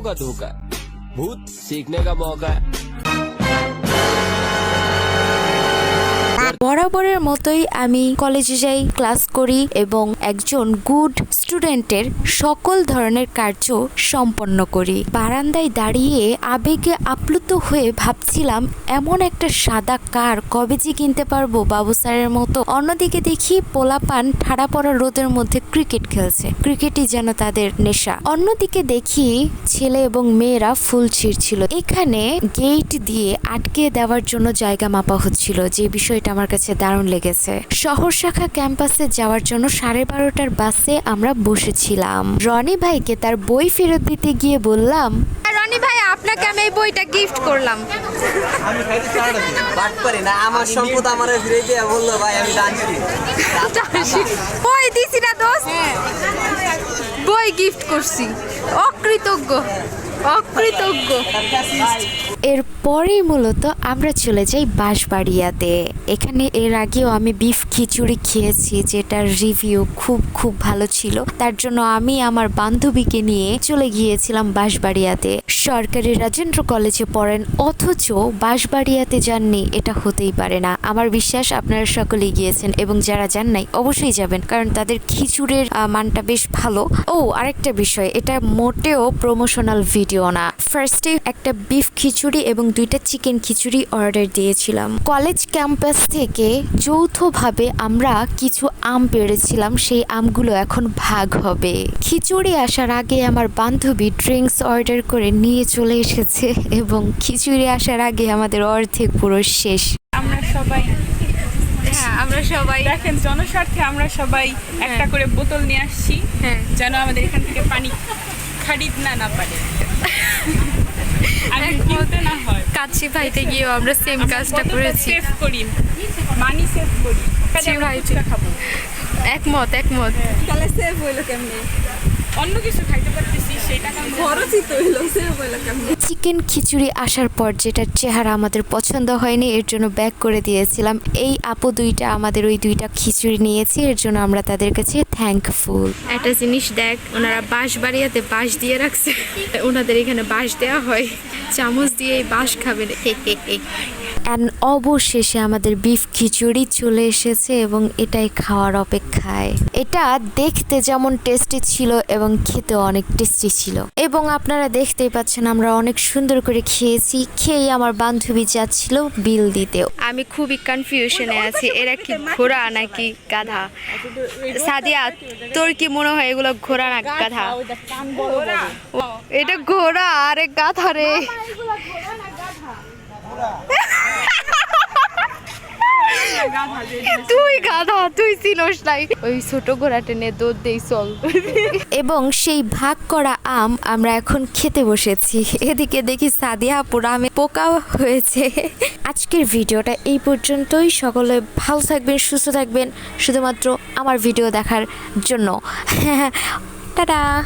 का धोखा भूत सीखने का मौका है। বরাবরের মতোই আমি কলেজে যাই ক্লাস করি এবং একজন গুড স্টুডেন্টের সকল ধরনের কার্য সম্পন্ন করি। বারান্দায় দাঁড়িয়ে আবেগে আপ্লুত হয়ে ভাবছিলাম, এমন একটা সাদা কার কবে যে কিনতে পারব বাবু স্যারের মতো। অন্যদিকে দেখি পোলাপান ঠাড়া পড়া রোদের মধ্যে ক্রিকেট খেলছে। ক্রিকেটই যেন তাদের নেশা। অন্যদিকে দেখি ছেলে এবং মেয়েরা ফুল ছিঁড়ছিল। এখানে গেট দিয়ে আটকে দেওয়ার জন্য জায়গা মাপা হচ্ছিল। যে বিষয়টা আমার কাছে দারুণ লেগেছে। শহর শাখা ক্যাম্পাসে যাওয়ার জন্য সাড়ে বারোটার বাসে আমরা বসেছিলাম। রনি ভাইকে তার বই ফেরত দিতে গিয়ে বললাম রনি ভাই আপনাকে আমি এই বইটা গিফট করলাম। বাট পারি না আমার সম্পদ আমার ফিরে দিয়ে বলল ভাই আমি ডানছি বই দিছি না দোস্ত। বই গিফট করছি। অকৃতজ্ঞ। অকৃতজ্ঞ। মূলত আমরা চলে যাই বাঁশবাড়িয়াতে। এখানে এর আগেও আমি বিফ খিচুড়ি খেয়েছি, যেটার রিভিউ খুব খুব ভালো ছিল। তার জন্য আমি আমার বান্ধবীকে নিয়ে চলে গিয়েছিলাম বাঁশবাড়িয়াতে। সরকারি রাজেন্দ্র কলেজে পড়েন, অথচ বাঁশবাড়িয়াতে যাননি, এটা হতেই পারে না। আমার বিশ্বাস, আপনারা সকলেই গিয়েছেন এবং যারা যান নাই, অবশ্যই যাবেন, কারণ তাদের খিচুড়ির মানটা বেশ ভালো। ও, আরেকটা বিষয়, এটা মোটেও প্রমোশনাল ভিডিও না। ফার্স্টে একটা বিফ খিচুড়ি এবং দুইটা চিকেন খিচুড়ি অর্ডার দিয়েছিলাম। কলেজ ক্যাম্পাস থেকে যৌথভাবে আমরা কিছু আম পেড়েছিলাম সেই আমগুলো এখন ভাগ হবে। খিচুড়ি আসার আগে আমার বান্ধবী ড্রিঙ্কস অর্ডার করে নিয়ে চলে এসেছে এবং খিচুড়ি আসার আগে আমাদের অর্ধেক পুরো শেষ। আমরা সবাই হ্যাঁ আমরা সবাই দেখেন জনস্বার্থে আমরা সবাই একটা করে বোতল নিয়ে আসছি হ্যাঁ। যেন আমাদের এখান থেকে পানি খারিদ না না পারে। আমি একমত। না হয়। কাচ্ছি ভাইতে গিয়েও আমরা সেম কাজটা করেছি। সেভ করি। মানি সেভ করি। আমরা ভাই, খাব। একমত একমত। তাহলে সেভ হইল কেমনে? অন্য কিছু খাইতে পারতেছি সেই টাকা খরচই তো হইল চিকেন খিচুড়ি আসার পর যেটার চেহারা আমাদের পছন্দ হয়নি এর জন্য ব্যাক করে দিয়েছিলাম। এই আপু দুইটা আমাদের ওই দুইটা খিচুড়ি নিয়েছে এর জন্য আমরা তাদের কাছে থ্যাঙ্কফুল একটা জিনিস দেখ ওনারা বাঁশ বাড়িয়াতে বাঁশ দিয়ে রাখছে। ওনাদের এখানে বাঁশ দেওয়া হয় চামচ দিয়ে এই বাঁশ খাবে অ্যান্ড অবশেষে আমাদের বিফ খিচুড়ি চলে এসেছে এবং এটাই খাওয়ার অপেক্ষায়। এটা দেখতে যেমন টেস্টি ছিল এবং খেতেও অনেক টেস্টি ছিল। এবং আপনারা দেখতেই পাচ্ছেন আমরা অনেক সুন্দর করে খেয়েছি। খেয়ে আমার বান্ধবী যাচ্ছিল বিল দিতেও আমি খুবই কনফিউশনে আছি এরা কি ঘোড়া নাকি গাধা? সাদিয়া তোর কি মনে হয় এগুলো ঘোড়া না গাধা? এটা ঘোড়া আরে গাধা রে। তুই গাধা, তুই চিনস নাই। ওই ছোট ঘোড়া টেনে দৌড় দেই, চল। এবং সেই ভাগ করা আম আমরা এখন খেতে বসেছি। এদিকে দেখি সাদিয়া আপুর আমে পোকা হয়েছে। আজকের ভিডিওটা এই পর্যন্তই। সকলে ভালো থাকবেন, সুস্থ থাকবেন, শুধুমাত্র আমার ভিডিও দেখার জন্য। টাটা!